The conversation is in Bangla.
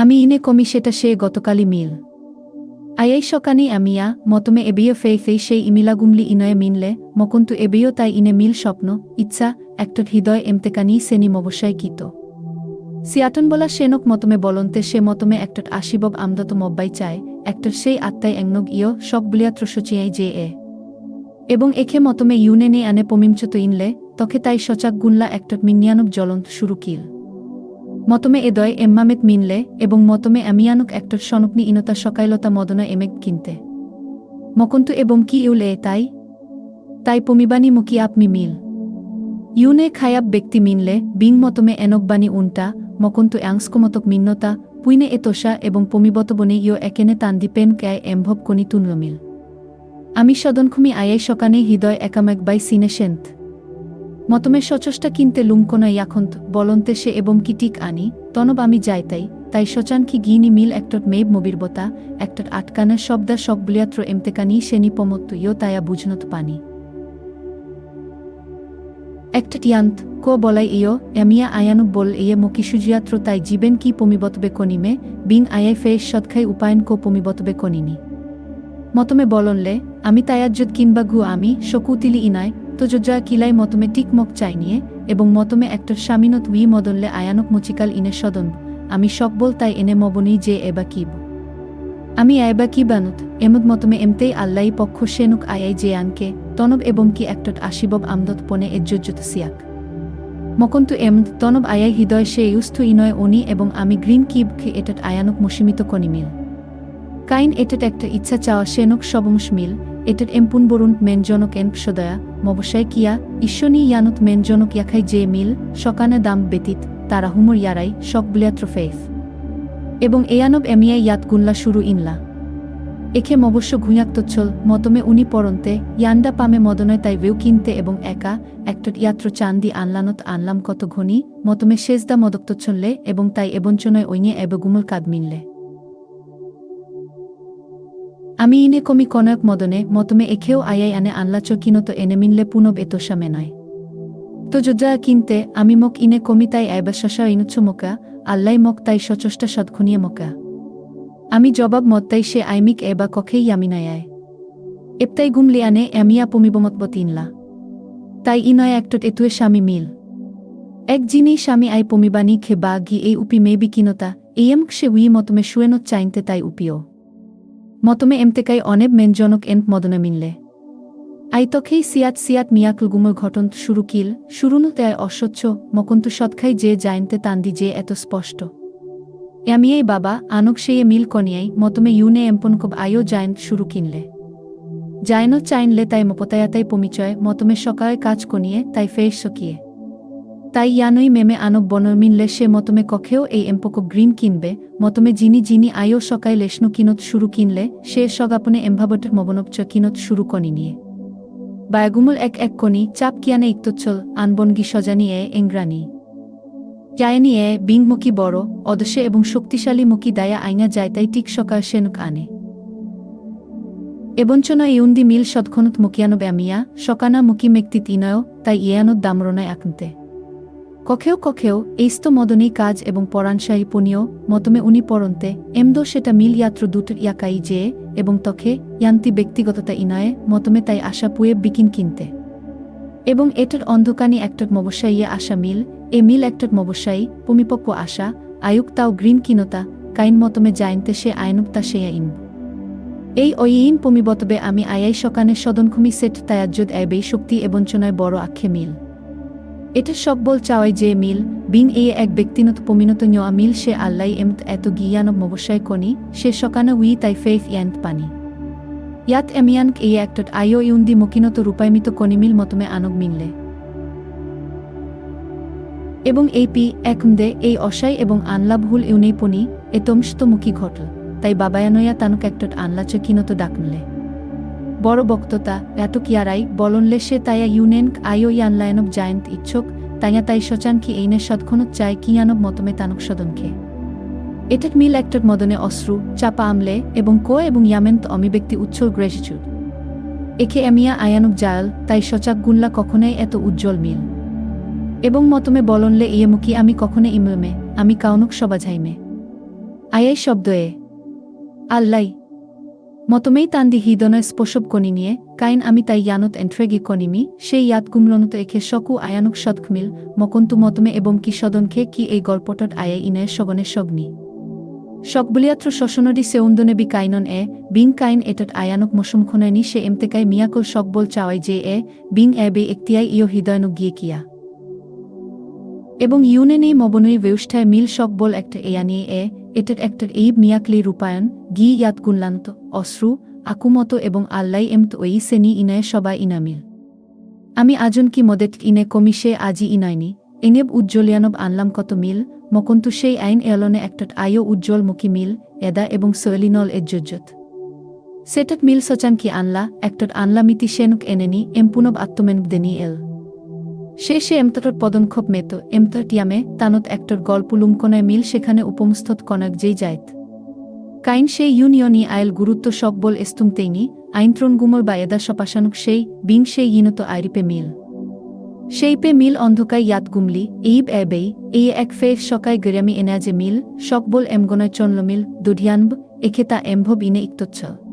আমি ইনে কমি সেটা সে গতকালই মিল। আই আয়াই সকানি আমিয়া, মতমে এবিও ফেই ফেই সেই ইমিলা ইমিলাগুমলি ইনয়ে মিনলে, মকন্তু এবিও তাই ইনে মিল স্বপ্ন, ইচ্ছা, একটা হৃদয় এমতেকানি সেনি মবসায় কিত সিয়াটন বলা সেনক মতমে বলন্তে সে মতমে একটট আশিবব আমদত মব্বাই চায়, একটর সেই আত্মাই এংনগ ইয় সব বুলিয়াত্র সচিয়াই যে এ। এবং এখে মতমে ইউনেনে আনে পমিমচত ইনলে, তখে তাই সচাক গুনলা একটট মিনিয়ানব জ্বলন্ত শুরু কিল। মতমে এদয় এম্মামেত মিনলে এবং মতমে আমিয়ানুক একটর সনপনি ইনতা সকাইলতা মদনা এমেক কিনতে। মকন্তু এবং কি ইউলে তাই? তাই পমিবানি মুকি আপমি মিল। ইউনে খায়াব ব্যক্তি মিনলে বিং মতমে এনকবানি উনটা, মকন্তু অ্যাংস্কমতক মিন্নতা, পুইনে এতোষা এবং পমিবতবনে ইয় একেনে তান্দি পেন ক্যায় এম্ভব কনি তুনলমিল আমি সদনখুমি আয়াই সকানে হৃদয় একামেক বাই সিনেশেন্ত মতমে সচষ্টা কিনতে লুমকোনা ইয়াখন্ত বলন্তে সে এবং কি টিক আনি? তনব, আমি যাই তাই তাই সচান কি গিনি মিল একটট মেব মবিরবতা একটট আটকানা শব্দা সকবলিয়াত্র এমতেকানি সেনি পমত্ত ইয় তায়া বুঝনত পানি। একটা টিয়ান্ত, কো বলাই ইয়, এমিয়া আয়ানু বল ইয়ে মকি সুজিয়াত্র তাই জীবেন কি পমিবতবে কনিমে, বিন আয়াই ফেস সৎখাই উপায়ন কো পমিবতবে কনিনি। মতমে বলনলে আমি তায়াজ্জত কিনবা ঘু আমি, শকুতিলি ইনায় তো কিলাই মতমে টিকমক চাই নিয়ে এবং মতমে একটা স্বামীনত উই মদনলে আয়ানক মুচিকাল ইনে সদন, আমি সকবল তাই এনে মবনি যে এবা কিব। আমি আয়বা কি বানুত এমদ মতমে এমতেই আল্লাই পক্ষ সেনুক আয়াই যে আনকে, তনব এবং কি একটট আশিবব আমদত পনে এজ্জত সিয়াক। মকন্তু এমদ তনব আয়াই হৃদয় সে ইউস্থ ইনয় অনি এবং আমি গ্রিন কিব খে আয়ানুক মুসিমিত কনিমিল। কাইন এটট একটা ইচ্ছা চাওয়া সেনক সবমুস মিল এটট এমপুন বরুণ মেনজনক এন সদয়া, মবসায় কিয়া, ঈশ্বনী ইয়ানুত মেনজনক ইয়াখাই যে মিল, সকানে দাম ব্যতীত তারা হুমর ইয়ারাই, শক ব্লিয়াত্র ফেফ এবং এয়ানব এমিয়া ইয়াত গুনলা শুরু ইনলা। এখে মবশ্য ঘুয়াক্তচ্ছল মতমে উনি পরন্তে ইয়ান্ডা পামে মদনয় তাই বেউ কিনতে এবং একা একটট ইয়াত্র চান্দি আনলানত আনলাম কত ঘনি, মতমে শেষদা মদক্তচ্ছললে এবং তাই এবঞ্চনয় ঐনিয়ে এবেগুমল কাদ মিনলে আমি ইনে কমি কনয়ক মদনে, মতমে এখেও আয়াই আনে আনলাচ কিনত এনে মিনলে পুনব এতোষা মেনয় তো যোজা কিনতে, আমি মক ইনে কমি তাই আইবা শশা ইনুচ্ছ মোকা, আল্লাই মক তাই সচষ্টা সৎখুনিয়ে মোকা। আমি জবাব মত তাই সে আইমিক এবা কখেই ইয়ামিনায়ায় এপ্তাই গুমলি আনে, এমিয়া পমিবমতব তিনলা তাই ইনয় একটট এতুয়ে স্বামী মিল। এক জিনি স্বামী আই পমিবানি খে বা গি এই উপি মেবি কিনতা এম সে উই মতমে শুয়েনত চাইনতে তাই উপিও মতমে এমতেকাই অনেব মেনজনক এন্ট মদনে মিনলে। আইতখেই সিয়াত সিয়াত মিয়াকলগুমর ঘটন শুরু কিল, শুরুনু তেয় অস্বচ্ছ মকন্তু সৎখাই যে জাইনতে তান্দি যে এত স্পষ্ট। ইয়ামিয়াই বাবা, আনক সেই মিল কনিয়াই, মতমে ইউনে এম্পন এম্পনকব আয়ো জায়ন্ত শুরু কিনলে। জায়নো চাইনলে তাই মপতায়াতাই পমিচয়, মতমে সকায় কাজ কনিয়ে তাই ফেস সকিয়ে। তাই ইয়ানই মেমে আনব বনর মিনলে সে মতমে কখেও এই এম্পকব গ্রিন কিনবে। মতমে যিনি যিনি আয়ো সকায় লেশনু কিনত শুরু কিনলে, সে সগাপনে এমভাবটের মবনবচ কিনত শুরু কনি নিয়ে। বায়াগুমুল এক এক কনি, চাপ কিয়ানে ইক্তচ্ছল আনবনগি সজানি এ এংগ্রানি। জায়নি এ বিংমুখী বড়, অদশে এবং শক্তিশালী মুখী দায়া আইনা যায় তাই টিক সকাল সেনুক আনে। এবঞ্চনা ইউন্দি মিল সৎখনুত মুকিয়ানো ব্যামিয়া সকানা মুকি মেক্তি তিনয়, তাই ইয়ানুত দামরনায় আঁকতে কখেও কখেও এইস্ত মদনী কাজ এবং পরাণশাহী পুনিয় মতমে উনি পরন্তে এমদো সেটা মিল ইয়াত্র দুট ইয়াকাই যে, এবং তখে ইয়ান্তি ব্যক্তিগততা ইনয়ে মতমে তাই আশা পুয়ে বিকিন কিনতে। এবং এটার অন্ধকানি একটট মবসাইয়ে আশা মিল, এ মিল একটট মবসাই পমিপক্ক আশা, আয়ুক তাও গ্রিন কিনতা, কাইন মতমে জাইনতে সে আইনুক্তা সেয়া ইন এই অইন পমিবতবে আমি আয়াই সকানে সদনখুমি সেট তায়াজ্জুদ এবেই শক্তি এবঞ্চনায় বড় আক্ষে মিল। এটা সকবল চাওয়াই যে মিল, বিন এ এক ব্যক্তিনত পমিনত নিয়া মিল সে আল্লাহ এমত এত গিয়ানব মবসায় কনি, সে সকানে উই তাই ফেফ ইয়ান্ত পানি। ইয়াত এমিয়ানক এই একটট আয়ো ইউন্দি মকিনত রূপায়মিত কনিমিল মতমে আনব মিনলে এবং এই পি একমদে এই অসাই এবং আনলাভহুল ইউনেই পনি, এতমস্ত মুখী ঘটল, তাই বাবায়ানয়া তানুক একটট আনলাচ কিনত ডাকনলে। বড় বক্ততা, এত কিয়ারাই বলনলে সে তাইয়া ইউনেনক আয়ো ইয়ানলায়নব জায়ন্ত ইচ্ছুক তাইয়া তাই সচান কি এইনে সৎখনত চায় কিয়ানব মতমে তানক সদনকে এটাক মিল একটক মদনে অশ্রু, চাপা আমলে এবং কো এবং ইয়ামেন্ত অমিব্যক্তি উচ্ছল গ্রেসিচুড একে এমিয়া আয়ানুক জায়াল তাই সচাক গুল্লা কখনোই এত উজ্জ্বল মিল। এবং মতমে বলনলে ইয়ে মুখী আমি কখনে ইমলমে, আমি কাউনুক সবাঝাইমে। আয়াই শব্দ এ, আল্লাই স্পোষব কনি নিয়ে, কাইন আমি তাই ইয়ানত এন্ট্রেগি কনিমি সেই ইয়াত গুমলনত এখে সকু আয়ানুক সদখমিল মকন্তু মতমে এবং কি সদনখে কি এই গল্পটত আয়াই ইনায় সগনে সগ্নি। সকবলিয়াত্র শশনদি সেউন্দনে বি কাইনন এ, বিং কাইন এটত আয়ানক মসুমখনাইনি সে এমতেকাই মিয়াকল সকবল চাওয়াই যে এ, বিং এ বে একতিয়াই ইয় হৃদয়নক গিয়ে কিয়া। এবং ইউনেনেই মবনই ব্যবস্থায় মিল সকবল একটা এয়ানিয়ে এ এটের একটার এই মিয়াকলি রূপায়ণ, গি ইয়াত গুণলান্ত, অশ্রু, আকুমত এবং আল্লাই এমত ওই সেনি ইনায় সবাই ইনামিল। আমি আজন কি মদেট ইনে কমিশে আজি ইনাইনি এনেব উজ্জ্বলিয়ানব আনলাম কত মিল, মকন্তু সেই আইন এলনে একটট আয়ো উজ্জ্বলমুখী মিল, এদা এবং সৈলিনল এজ্জত সেটক মিল সচান কি আনলা, একটট আনলা মিতি সেনুক এনেনি, এমপুনব আত্মমেনুক দেনি এল। শেষে এমতটর পদক্ষেপ মেত, এমতর টিয়ামে তানত একটর গল্প লুমকনায় মিল সেখানে উপমস্থত কনক যেই যায়ত কাইন সেই ইউনিয়নি আয়েল গুরুত্ব সকবল এস্তুমতেইনি আইনত্রন গুমর বা এদা সপাশানুক সেই, বিং সেই ইনত আইরিপে মিল। সেই পে মিল অন্ধকায় ইয়াত গুমলি, এইব এবেই, এই এক ফে সকায় গেরামি এনা যে মিল সকবল এমগনয় চনল মিল, দুধিয়ানব, এখেতা এম্ভব ইনে ইক্তচ্ছল।